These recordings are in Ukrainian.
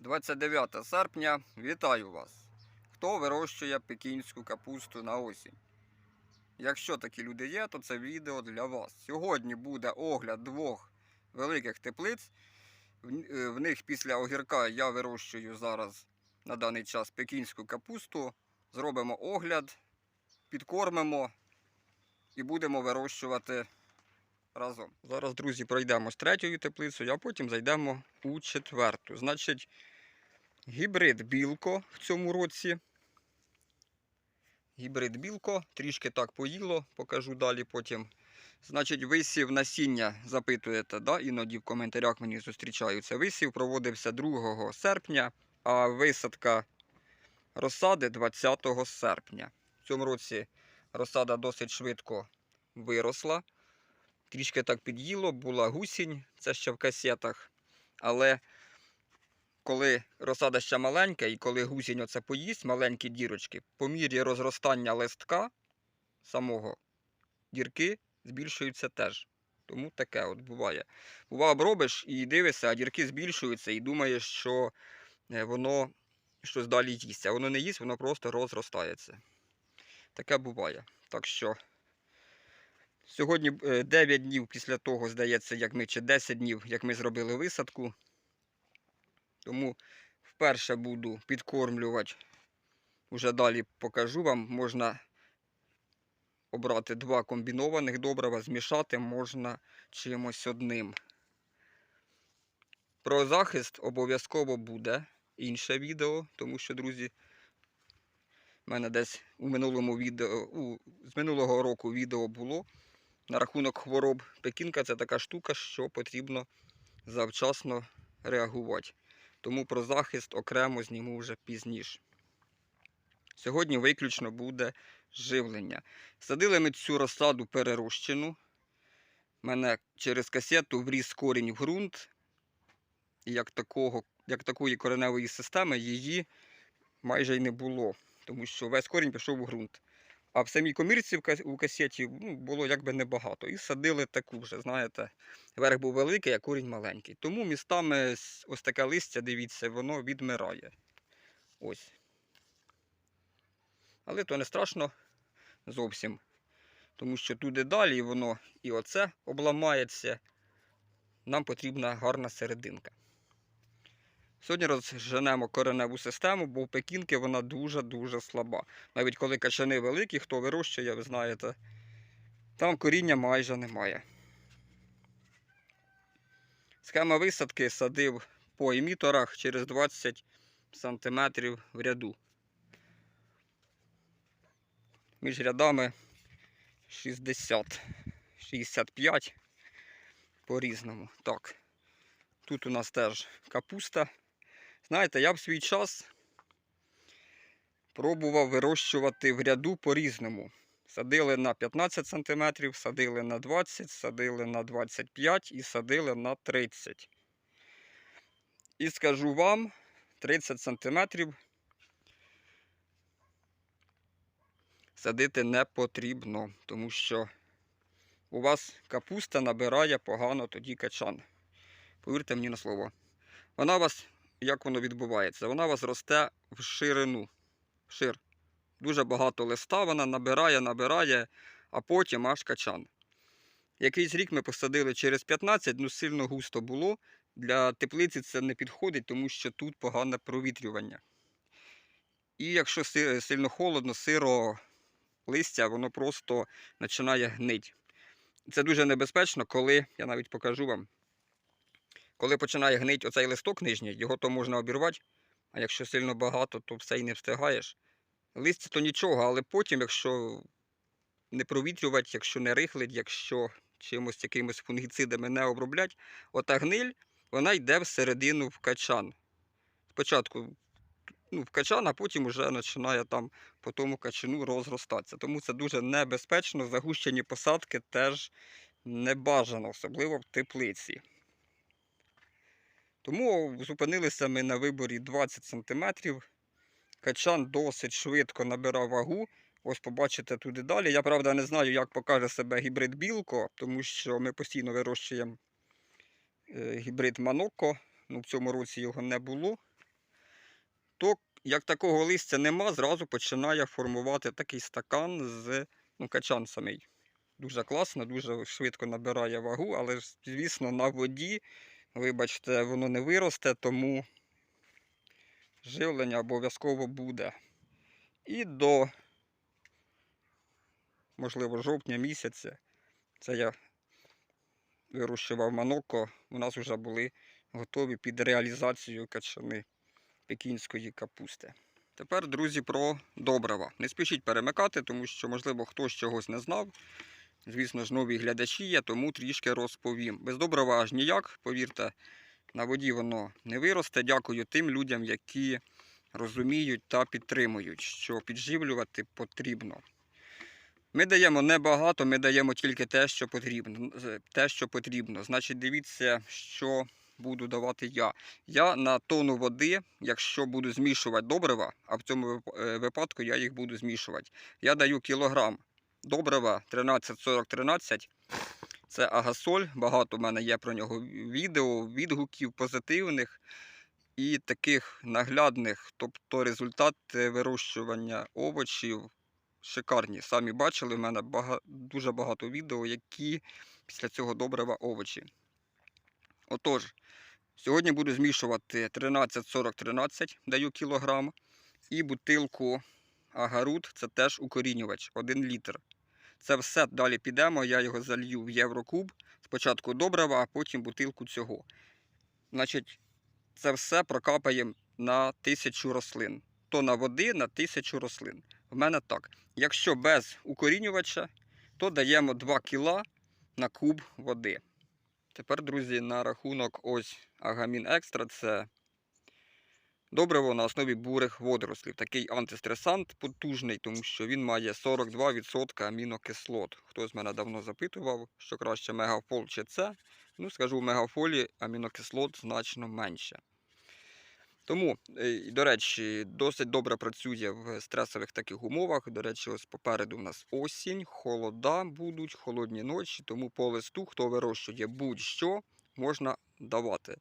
29 серпня. Вітаю вас! Хто вирощує пекінську капусту на осінь? Якщо такі люди є, то це відео для вас. Сьогодні буде огляд двох великих теплиць. В е, них після огірка я вирощую зараз на даний час пекінську капусту. Зробимо огляд, підкормимо і будемо вирощувати разом. Зараз, друзі, пройдемо з третьою теплицею, а потім зайдемо у четверту. Значить, гібрид білко в цьому році. Гібрид білко, трішки так поїло, покажу далі потім. Значить, висів насіння, запитуєте, да? іноді в коментарях мені зустрічаються. Висів проводився 2 серпня, а висадка розсади 20 серпня. В цьому році розсада досить швидко виросла. Трішки так під'їло, була гусінь, це ще в касетах. Але коли розсада ще маленька, і коли гусінь оце поїсть, маленькі дірочки, по мірі розростання листка самого дірки збільшуються теж. Тому таке от буває. Буває, робиш і дивишся, а дірки збільшуються, і думаєш, що е, воно щось далі їсть. А воно не їсть, воно просто розростається. Таке буває. Так що сьогодні е, 9 днів після того, здається, як ми чи 10 днів, як ми зробили висадку. Тому вперше буду підкормлювати. Уже далі покажу вам. Можна обрати два комбінованих добрива, змішати можна чимось одним. Про захист обов'язково буде інше відео, тому що, друзі, в мене десь у минулому відео, у, з минулого року відео було на рахунок хвороб. Пекінка це така штука, що потрібно завчасно реагувати. Тому про захист окремо зніму вже пізніше. Сьогодні виключно буде живлення. Садили ми цю розсаду перерощену. Мене через касету вріс корінь в ґрунт. Як, такого, як такої кореневої системи її майже й не було. Тому що весь корінь пішов у ґрунт. А в самій комірці у касеті ну, було якби небагато. І садили таку вже, знаєте, верх був великий, а корінь маленький. Тому містами ось таке листя, дивіться, воно відмирає. Ось. Але то не страшно зовсім. Тому що туди далі воно і оце обламається. Нам потрібна гарна серединка. Сьогодні розженемо кореневу систему, бо в пекінки вона дуже-дуже слаба. Навіть коли качани великі, хто вирощує, ви знаєте, там коріння майже немає. Схема висадки садив по еміторах через 20 см в ряду. Між рядами 60, 65 по-різному. Тут у нас теж капуста. Знаєте, я в свій час пробував вирощувати в ряду по-різному. Садили на 15 см, садили на 20, садили на 25 і садили на 30. І скажу вам, 30 см садити не потрібно, тому що у вас капуста набирає погано тоді качан. Повірте мені на слово. Вона вас, як воно відбувається? Вона у вас росте в ширину. Шир. Дуже багато листа вона набирає, набирає, а потім аж качан. Якийсь рік ми посадили через 15, ну сильно густо було. Для теплиці це не підходить, тому що тут погане провітрювання. І якщо сильно холодно, сиро листя, воно просто починає гнить. Це дуже небезпечно, коли, я навіть покажу вам, коли починає гнить оцей листок нижній, його то можна обірвати, а якщо сильно багато, то все і не встигаєш. Листя то нічого, але потім, якщо не провітрювати, якщо не рихлить, якщо чимось якимось фунгіцидами не оброблять, ота гниль, вона йде всередину в качан. Спочатку ну, в качан, а потім вже починає там по тому качану розростатися. Тому це дуже небезпечно. Загущені посадки теж не бажано, особливо в теплиці. Тому зупинилися ми на виборі 20 см. Качан досить швидко набирав вагу. Ось побачите туди далі. Я правда не знаю, як покаже себе гібрид білко, тому що ми постійно вирощуємо е, гібрид Манокко. Ну, в цьому році його не було. то як такого листя нема, зразу починає формувати такий стакан з ну, качан самий. Дуже класно, дуже швидко набирає вагу, але звісно, на воді, вибачте, воно не виросте, тому живлення обов'язково буде. І до, можливо, жовтня місяця, це я вирощував маноко, у нас вже були готові під реалізацію качани пекінської капусти. Тепер, друзі, про добрива. Не спішіть перемикати, тому що, можливо, хтось чогось не знав. Звісно ж, нові глядачі є, тому трішки розповім. Без добрива аж ніяк, повірте, на воді воно не виросте. Дякую тим людям, які розуміють та підтримують, що підживлювати потрібно. Ми даємо небагато, ми даємо тільки те, що потрібно. Те, що потрібно. Значить, дивіться, що буду давати я. Я на тонну води, якщо буду змішувати добрива, а в цьому е, випадку я їх буду змішувати. Я даю кілограм добрива 13-40-13. Це агасоль. Багато в мене є про нього відео, відгуків позитивних і таких наглядних. Тобто результат е, вирощування овочів шикарні. Самі бачили, в мене бага... дуже багато відео, які після цього добрива овочі. Отож, сьогодні буду змішувати 13-40-13, даю кілограм, і бутилку агарут, це теж укорінювач, 1 літр. Це все далі підемо, я його залью в Єврокуб. Спочатку добрива, а потім бутилку цього. Значить, це все прокапаємо на тисячу рослин. Тона води на тисячу рослин. В мене так. Якщо без укорінювача, то даємо 2 кіла на куб води. Тепер, друзі, на рахунок ось Агамін Екстра це добриво на основі бурих водорослів. Такий антистресант потужний, тому що він має 42% амінокислот. Хтось мене давно запитував, що краще мегафол чи це. Ну, скажу, в мегафолі амінокислот значно менше. Тому, е, до речі, досить добре працює в стресових таких умовах. До речі, ось попереду в нас осінь, холода будуть, холодні ночі, тому по листу, хто вирощує будь-що, можна давати.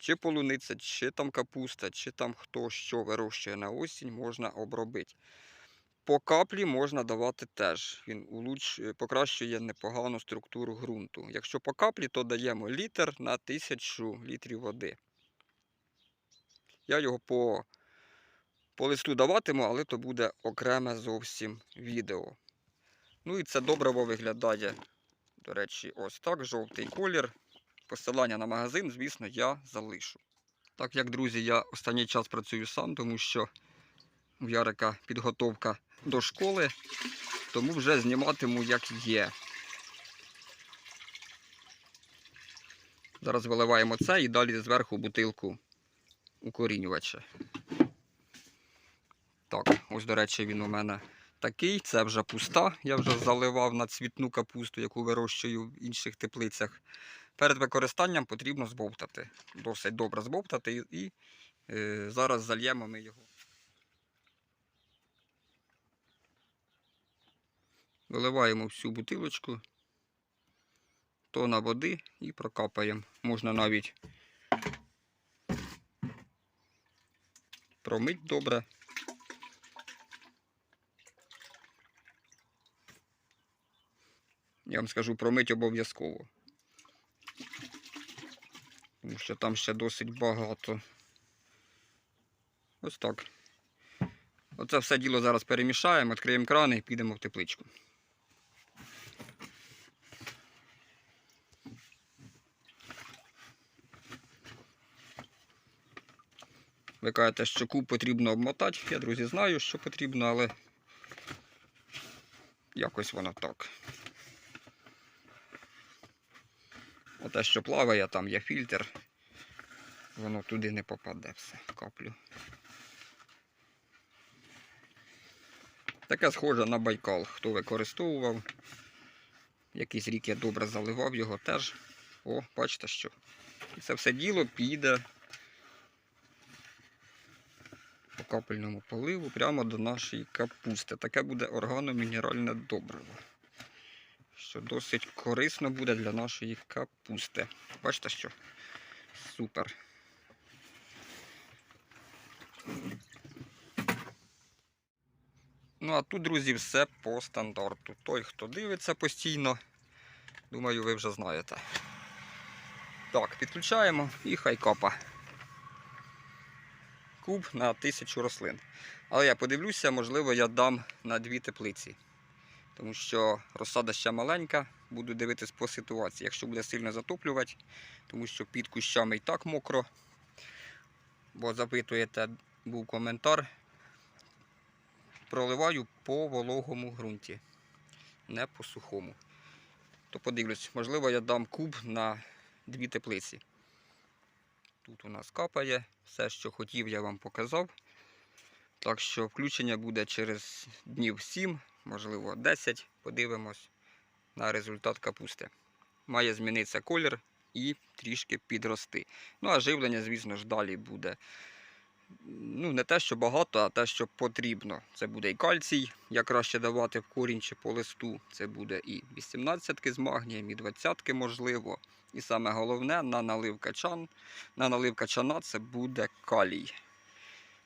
Чи полуниця, чи там капуста, чи там хто що вирощує на осінь, можна обробити. По каплі можна давати теж. Він улуч... покращує непогану структуру ґрунту. Якщо по каплі, то даємо літр на тисячу літрів води. Я його по, по листу даватиму, але то буде окреме зовсім відео. Ну і це добриво виглядає, до речі, ось так, жовтий колір. Посилання на магазин, звісно, я залишу. Так як, друзі, я останній час працюю сам, тому що в Ярика підготовка до школи, тому вже зніматиму як є. Зараз виливаємо це і далі зверху бутилку укорінювача. Так, ось, до речі, він у мене такий. Це вже пуста. Я вже заливав на цвітну капусту, яку вирощую в інших теплицях. Перед використанням потрібно збовтати. Досить добре збовтати і, е, зараз зальємо ми його. Виливаємо всю бутилочку, тона води і прокапаємо. Можна навіть промить добре. Я вам скажу, промить обов'язково. Тому що там ще досить багато. Ось так. Оце все діло зараз перемішаємо, відкриємо крани і підемо в тепличку. Ви кажете, що куб потрібно обмотати. Я, друзі, знаю, що потрібно, але якось воно так. Оте, що плаває, там є фільтр, воно туди не попаде все, каплю. Таке схоже на Байкал, хто використовував. Якийсь рік я добре заливав його теж. О, бачите що. І це все діло піде по капельному поливу прямо до нашої капусти. Таке буде органомінеральне добриво. Що досить корисно буде для нашої капусти. Бачите що? Супер. Ну а тут, друзі, все по стандарту. Той, хто дивиться постійно, думаю, ви вже знаєте. Так, підключаємо і хай копа. Куб на тисячу рослин. Але я подивлюся, можливо, я дам на дві теплиці. Тому що розсада ще маленька, буду дивитись по ситуації. Якщо буде сильно затоплювати, тому що під кущами і так мокро. Бо запитуєте, був коментар. Проливаю по вологому ґрунті, не по сухому. То подивлюсь, можливо, я дам куб на дві теплиці. Тут у нас капає, все, що хотів, я вам показав. Так що включення буде через днів 7, можливо 10. Подивимось на результат капусти. Має змінитися колір і трішки підрости. Ну а живлення, звісно ж, далі буде. Ну, не те, що багато, а те, що потрібно. Це буде і кальцій, як краще давати в корінь чи по листу. Це буде і 18-ки з магнієм, і 20-ки можливо. І саме головне на налив качан. На налив качана це буде калій.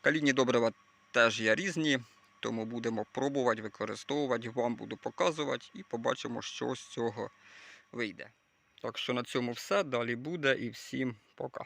Калійні добрива теж є різні, тому будемо пробувати використовувати, вам буду показувати і побачимо, що з цього вийде. Так що на цьому все. Далі буде і всім пока.